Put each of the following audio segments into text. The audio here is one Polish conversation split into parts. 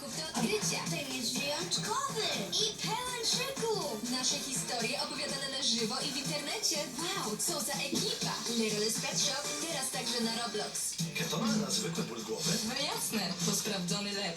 do odkrycia. Ten jest wyjątkowy i pełen szyków. Nasze historie opowiadane na żywo i w internecie. Wow, co za ekipa. Little's Pet Shop teraz także na Roblox. Ketona na zwykły ból głowy? No jasne, to sprawdzony lek.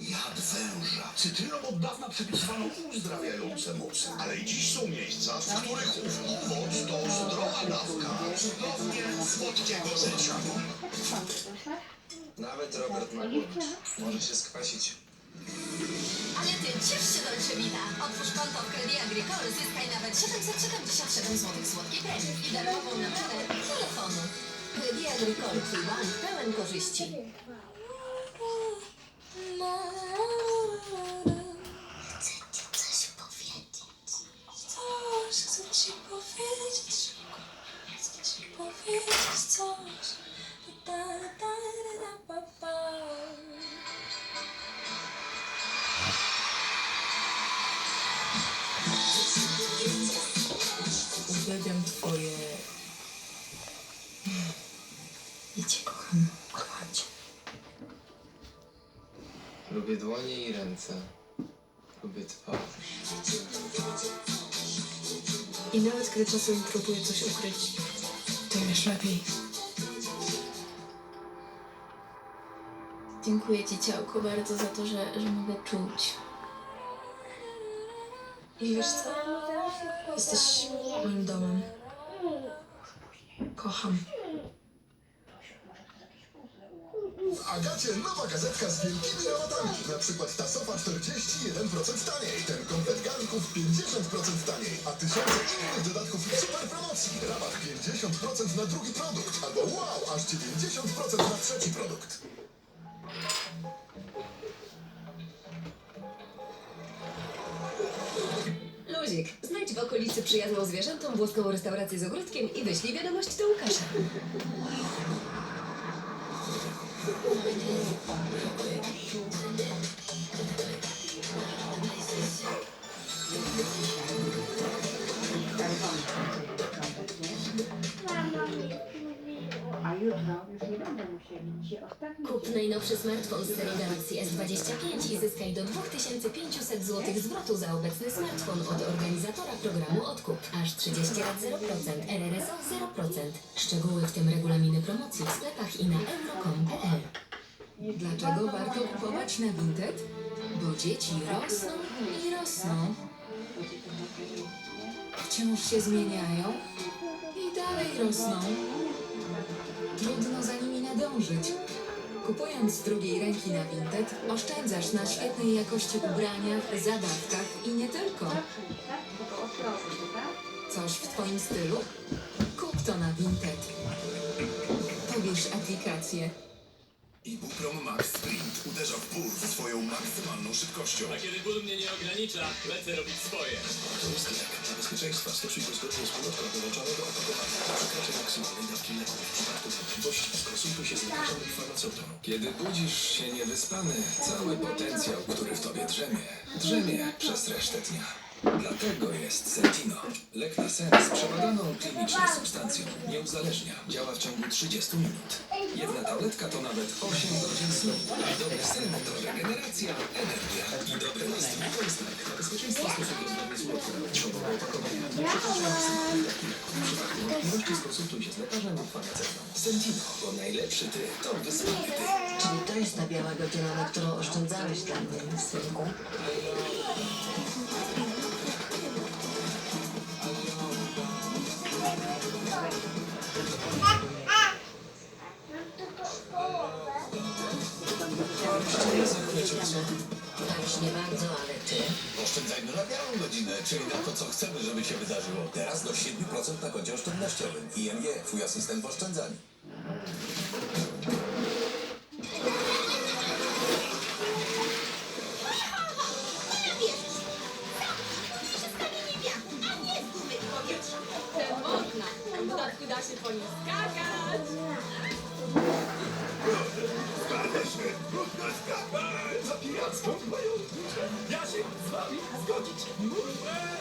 jad węża. Od dawna przypisywano uzdrawiające moce. Ale i dziś są miejsca, w których ów owoc to zdrowa dawka cudownie słodkiego życia. Nawet Robert głowę. Może się skwasić. Ale ty ciesz się Dolce Vita. Otwórz konto w Credit Agricole, zyskaj nawet 777 zł słodkiej premii i darmową naprawę telefonu. Credit Agricole, twój bank pełen korzyści. Lubię dłonie i ręce. Lubię twarz. I nawet gdy czasem próbuję coś ukryć, to wiesz lepiej. Dziękuję ci, ciałko, bardzo za to, że, że mogę czuć. I wiesz co? Jesteś moim domem. Kocham. W Agacie nowa gazetka z wielkimi rabatami. Na przykład ta sofa 41% taniej. Ten komplet garnków 50% taniej. A tysiące innych dodatków i super promocji. Rabat 50% na drugi produkt. Albo wow, aż 90% na trzeci produkt. Luzik, znajdź w okolicy przyjazną zwierzętom włoską restaurację z ogródkiem i wyślij wiadomość do Łukasza. Thank you. Kup najnowszy smartfon z serii Galaxy S25 i zyskaj do 2500 zł zwrotu za obecny smartfon od organizatora programu Odkup. Aż 30 lat 0%, RRSO 0%. Szczegóły w tym regulaminy promocji w sklepach i na euro.com.pl Dlaczego warto kupować na Vinted? Bo dzieci rosną i rosną. Wciąż się zmieniają i dalej rosną. Trudno za nimi nadążyć. Kupując z drugiej ręki na Vinted, oszczędzasz na świetnej jakości ubraniach, zabawkach i nie tylko. tak? Tak? Coś w Twoim stylu? Kup to na Vinted. Pobierz aplikację. Ibuprom Max Sprint uderza w ból ze swoją maksymalną szybkością. A kiedy ból mnie nie ogranicza, lecę robić swoje. Dla bezpieczeństwa stosuj go zgodnie z ulotką dołączoną do opakowania. Przekraczaj maksymalnej dawki leku. Skonsultuj się z lekarzem lub farmaceutą. Kiedy budzisz się niewyspany, cały potencjał, który w tobie drzemie, drzemie przez resztę dnia. Dlatego jest Sentino. Lek na sen z przebadaną klinicznie substancją. Nie uzależnia. Działa w ciągu 30 minut. Jedna tabletka to nawet 8 godzin snu. Dobry sen to regeneracja, energia i dobry nastrój. To jest lek na bezpieczeństwo stosunku zgodnie z ulotką dotyczącą opakowania. Nie przekraczaj maksymalnej dawki leku. W przypadku wątpliwości skonsultuj się z lekarzem. Sentino, bo najlepszy ty to wyspany ty. Czyli to jest ta biała godzina, na którą oszczędzałeś dla mnie, synku? Ja zachwycił, już nie bardzo, ale ty. Oszczędzajmy na białą godzinę, czyli na to, co chcemy, żeby się wydarzyło. Teraz do 7% na koncie oszczędnościowym. ING, twój asystent w oszczędzaniu da się po nim skakać. Zgadzę się, trudno skakać. Za piracką moją duszę. Ja się z wami zgodzić muszę.